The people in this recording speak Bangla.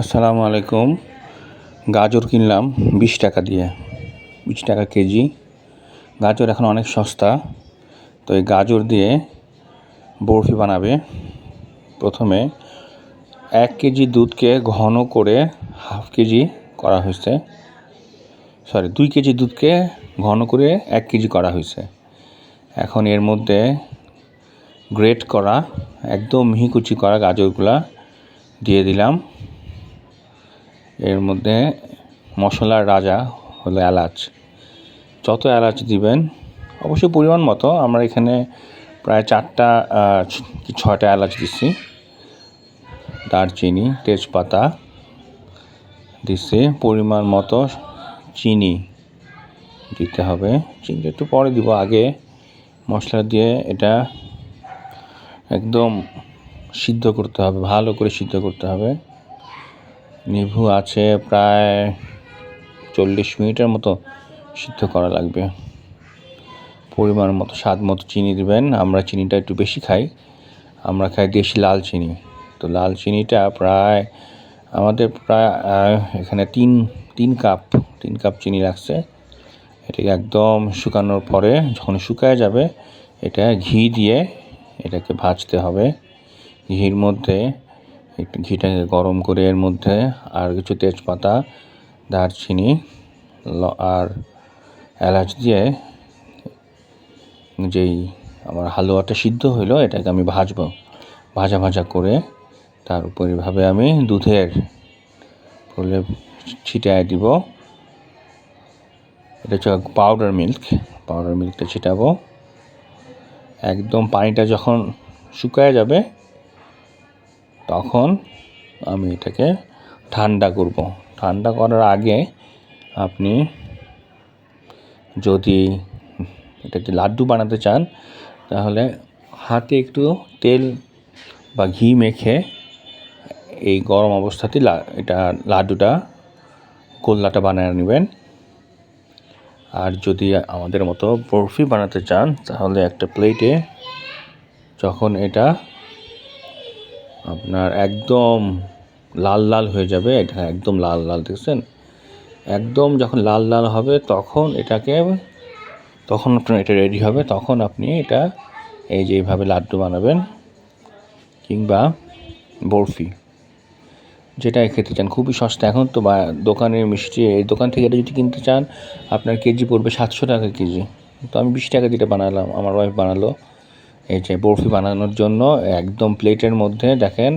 আসসালামু আলাইকুম। গাজর কিনলাম বিশ টাকা দিয়ে, বিশ টাকা কেজি। গাজর এখন অনেক সস্তা। তো এই গাজর দিয়ে বরফি বানাবে। প্রথমে এক কেজি দুধকে ঘন করে হাফ কেজি করা হয়েছে। সরি, দুই কেজি দুধকে ঘন করে এক কেজি করা হয়েছে। এখন এর মধ্যে গ্রেট করা, একদম মিহিকুচি করা গাজরগুলা দিয়ে দিলাম। এর মধ্যে মশলার রাজা হলো এলাচ। যত এলাচ দিবেন, অবশ্যই পরিমাণ মতো, আমরা এখানে প্রায় চারটা কি এলাচ দিচ্ছি দারচিনি, তেজপাতা দিচ্ছি পরিমাণ মতো চিনি দিতে হবে। চিনিটা একটু পরে দিব, আগে মশলা দিয়ে এটা একদম সিদ্ধ করতে হবে, ভালো করে সিদ্ধ করতে হবে। নিভু আছে প্রায় চল্লিশ মিনিটের মতো সিদ্ধ করা লাগবে। পরিমাণ মতো, স্বাদ মতো চিনি দেবেন। আমরা চিনিটা একটু বেশি খাই। আমরা খাই দেশি লাল চিনি। তো লাল চিনিটা প্রায় আমাদের প্রায় এখানে তিন তিন কাপ তিন কাপ চিনি লাগছে। এটাকে একদম শুকানোর পরে যখন শুকায় যাবে, এটা ঘি দিয়ে এটাকে ভাজতে হবে। ঘির মধ্যে একটু ঘিটাকে গরম করে এর মধ্যে আর কিছু তেজপাতা, দারচিনি আর এলাচ দিয়ে যেই আমার হালুয়াটা সিদ্ধ হইল, এটাকে আমি ভাজবো। ভাজা ভাজা করে তার উপর এভাবে আমি দুধের ফলে ছিটায় দিব। এটা হচ্ছে পাউডার মিল্ক পাউডার মিল্কটা ছিটাবো। একদম পানিটা যখন শুকায় যাবে তখন আমি এটাকে ঠান্ডা করব। ঠান্ডা করার আগে আপনি যদি এটাকে লাড্ডু বানাতে চান, তাহলে হাতে একটু তেল বা ঘি মেখে এই গরম অবস্থাতেই লা- এটা লাড্ডুটা, গোল্লাটা বানিয়ে নেবেন। আর যদি আমাদের মতো বরফি বানাতে চান, তাহলে একটা প্লেটে যখন এটা আপনার একদম লাল লাল হয়ে যাবে। এটা একদম লাল লাল, দেখছেন? একদম যখন লাল লাল হবে, তখন এটাকে, তখন আপনার এটা রেডি হবে। তখন আপনি এটা এই যে এইভাবে লাড্ডু বানাবেন কিংবা বরফি, যেটা খেতে চান। খুবই সস্তা। এখন তো বা, দোকানের মিষ্টি, এই দোকান থেকে এটা যদি কিনতে চান, আপনার কেজি পড়বে সাতশো টাকা কেজি। তো আমি বিশ টাকা দিয়ে বানালাম, আমার ওয়াইফ বানালো। এই যে বরফি বানানোর জন্য একদম প্লেটের মধ্যে দেখেন